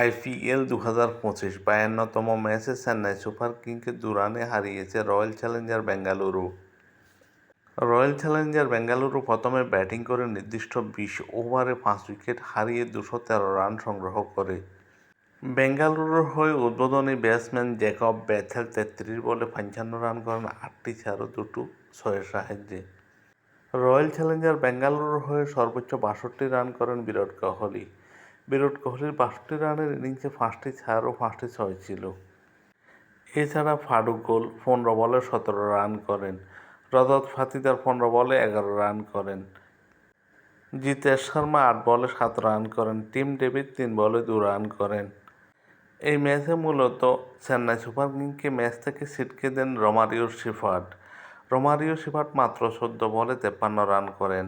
IPL দু হাজার পঁচিশ বায়ান্নতম ম্যাচে চেন্নাই সুপার কিংকে দু রানে হারিয়েছে royal challenger Bengaluru. Royal challenger Bengaluru প্রথমে ব্যাটিং করে নির্দিষ্ট বিশ ওভারে পাঁচ উইকেট হারিয়ে দুশো তেরো রান সংগ্রহ করে। বেঙ্গালুরুর হয়ে উদ্বোধনী ব্যাটসম্যান জ্যাকব ব্যাথেল তেত্রিশ বলে পঞ্চান্ন রান করেন, আটটি চার দুটো ছয়ের সাহায্যে। রয়্যাল চ্যালেঞ্জার বেঙ্গালুরুর হয়ে সর্বোচ্চ বাষট্টি রান করেন বিরাট কোহলি। বিরাট কোহলির বাষট্টি রানের ইনিংসে পাঁচটি চার ও পাঁচটি ছয় ছিল। এছাড়া ফারুক গোল পনেরো বলে সতেরো রান করেন। রজত ফাতিদার পনেরো বলে এগারো রান করেন। জিতেশ শর্মা আট বলে সাত রান করেন। টিম ডেভিড তিন বলে দু রান করেন। এই ম্যাচে মূলত চেন্নাই সুপার কিংকে ম্যাচ থেকে ছিটকে দেন রোমারিও শিফার্ট রোমারিও শিফার্ট মাত্র চোদ্দ বলে তেপ্পান্ন রান করেন।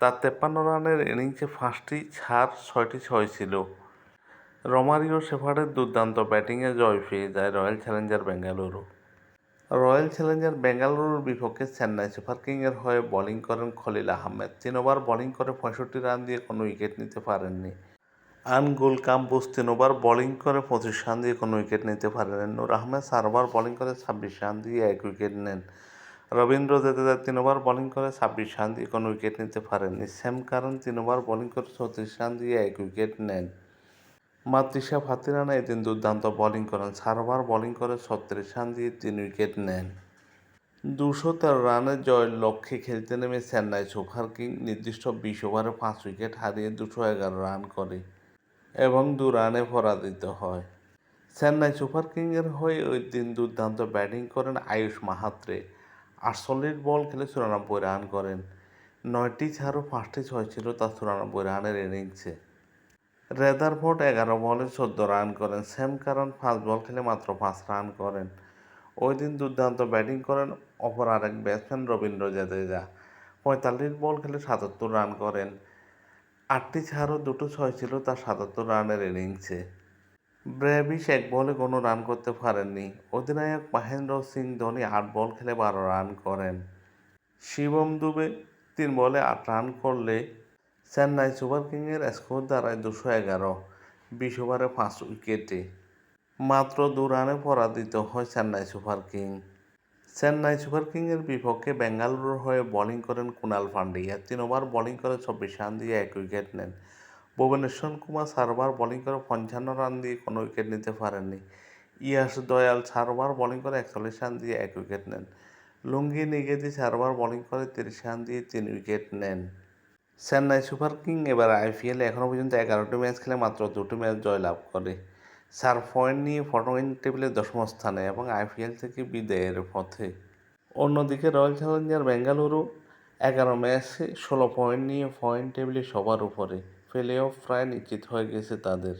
তার তেপ্পান্ন রানের ইনিংসে পাঁচটি ছাড়, ছয়টি ছয় ছিল। রোমারিও শেফার্ডের দুর্দান্ত ব্যাটিংয়ে জয় পেয়ে যায় royal challenger Bengaluru. Royal challenger বেঙ্গালুরুর বিপক্ষে চেন্নাই সুপার কিংয়ের হয়ে বোলিং করেন খলিল আহমেদ। তিন ওভার বোলিং করে পঁয়ষট্টি রান দিয়ে কোনো উইকেট নিতে পারেননি। আনগুল কাম্বুস তিন ওভার বোলিং করে পঁচিশ রান দিয়ে কোনো উইকেট নিতে পারেন নূর আহমেদ চার ওভার বোলিং করে ছাব্বিশ রান দিয়ে এক উইকেট নেন। রবীন্দ্র জাদেজা তিন ওভার বোলিং করে, ছাব্বিশ রান দিয়ে কোনো উইকেট নিতে পারেননি। স্যাম কারণ তিন ওভার বোলিং করে চৌত্রিশ রান দিয়ে এক উইকেট নেন। মাতৃষা ফাতিরানা এদিন দুর্দান্ত বোলিং করেন। ওভার বোলিং করে ছত্রিশ রান দিয়ে তিন উইকেট নেন। দুশো তেরো রানের জয়ের লক্ষ্যে খেলতে নেমে চেন্নাই সুপার কিং নির্দিষ্ট বিশ ওভারে পাঁচ উইকেট হারিয়ে দুশো এগারো রান করে এবং দু রানে পরাজিত হয়। চেন্নাই সুপার কিংয়ের হয়ে ওই দিন দুর্দান্ত ব্যাটিং করেন আয়ুষ মাহাত্রে। আটচল্লিশ বল খেলে চুরানব্বই রান করেন। নয়টি ছাড়ও পাঁচটি ছয় ছিল তার চুরানব্বই রানের ইনিংসে। রেদারফোর্ড এগারো বলে চোদ্দ রান করেন। স্যাম কারণ, পাঁচ বল খেলে মাত্র পাঁচ রান করেন। ওই দিন দুর্দান্ত ব্যাটিং করেন অপর আরেক ব্যাটসম্যান রবীন্দ্র জাদেজা। পঁয়তাল্লিশ বল খেলে সাতাত্তর রান করেন। আটটি ছাড়ও দুটো ছয় ছিল তার সাতাত্তর রানের ইনিংসে। এক বলে কোনো রান করতে পারেননি। অধিনায়ক মহেন্দ্র সিং ধোনি আট বল খেলে বারো রান করেন। শিবম দুবে তিন বলে আট রান করলে চেন্নাই সুপার কিংয়ের স্কোর দাঁড়ায় দুশো এগারো, বিশ ওভারে পাঁচ উইকেটে। মাত্র দু রানে পরাজিত হয় Chennai super king. Chennai super কিংয়ের বিপক্ষে বেঙ্গালুরুর হয়ে বোলিং করেন কুণাল পান্ডিয়া তিন ওভার বোলিং করে চব্বিশ রান দিয়ে এক উইকেট নেন। ভুবনেশ্বর কুমার চার ওভার বোলিং করে পঞ্চান্ন রান দিয়ে কোনো উইকেট নিতে পারেননি। ইয়াস দয়াল চার ওভার বোলিং করে একচল্লিশ রান দিয়ে এক উইকেট নেন। লুঙ্গি নিগেদি চার ওভার বোলিং করে তিরিশ রান দিয়ে তিন উইকেট নেন। চেন্নাই সুপার কিং এবার আইপিএলে এখনও পর্যন্ত এগারোটি ম্যাচ খেলে মাত্র দুটি ম্যাচ জয়লাভ করে। চার পয়েন্ট নিয়ে পয়েন্ট টেবিলে দশম স্থানে এবং আইপিএল থেকে বিদায়ের পথে। অন্যদিকে রয়্যাল চ্যালেঞ্জার বেঙ্গালুরু এগারো ম্যাচে ষোলো পয়েন্ট নিয়ে পয়েন্ট টেবিলে সবার উপরে। প্লে অফ প্রায় নিশ্চিত হয়ে গেছে তাদের।